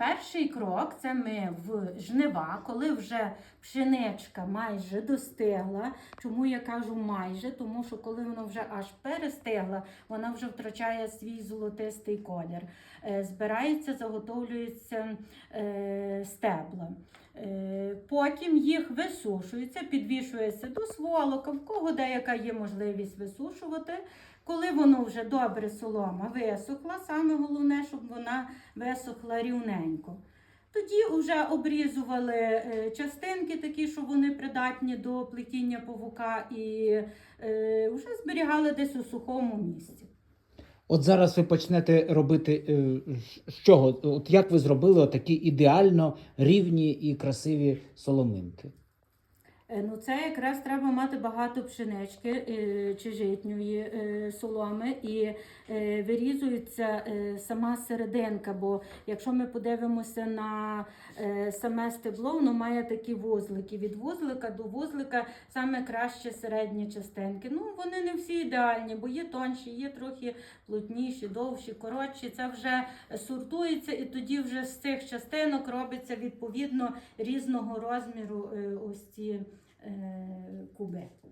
Перший крок це ми в жнива, коли вже пшеничка майже достигла. Чому я кажу майже? Тому що коли вона вже аж перестигла, вона вже втрачає свій золотистий колір. Е, Збирається, заготовлюється е, стебла. Е, Потім їх висушується, підвішується до сволока, в кого деяка є можливість висушувати. Коли воно вже добре солома висохла, саме головне, щоб вона висохла рівненько. Тоді вже обрізували е, частинки такі, щоб вони придатні до плетіння павука, і е, вже зберігали десь у сухому місці. От зараз ви почнете робити е, з чого? От як ви зробили такі ідеально рівні і красиві соломинки? Е, Ну, це якраз треба мати багато пшенички е, чи житньої е, соломи і вирізується сама серединка. Бо якщо ми подивимося на саме стебло, воно має такі вузлики. Від вузлика до вузлика саме краще середні частинки. Ну, вони не всі ідеальні, бо є тонші, є трохи плотніші, довші, коротші. Це вже сортується, і тоді вже з цих частинок робиться відповідно різного розміру ось ці Eh, coberto.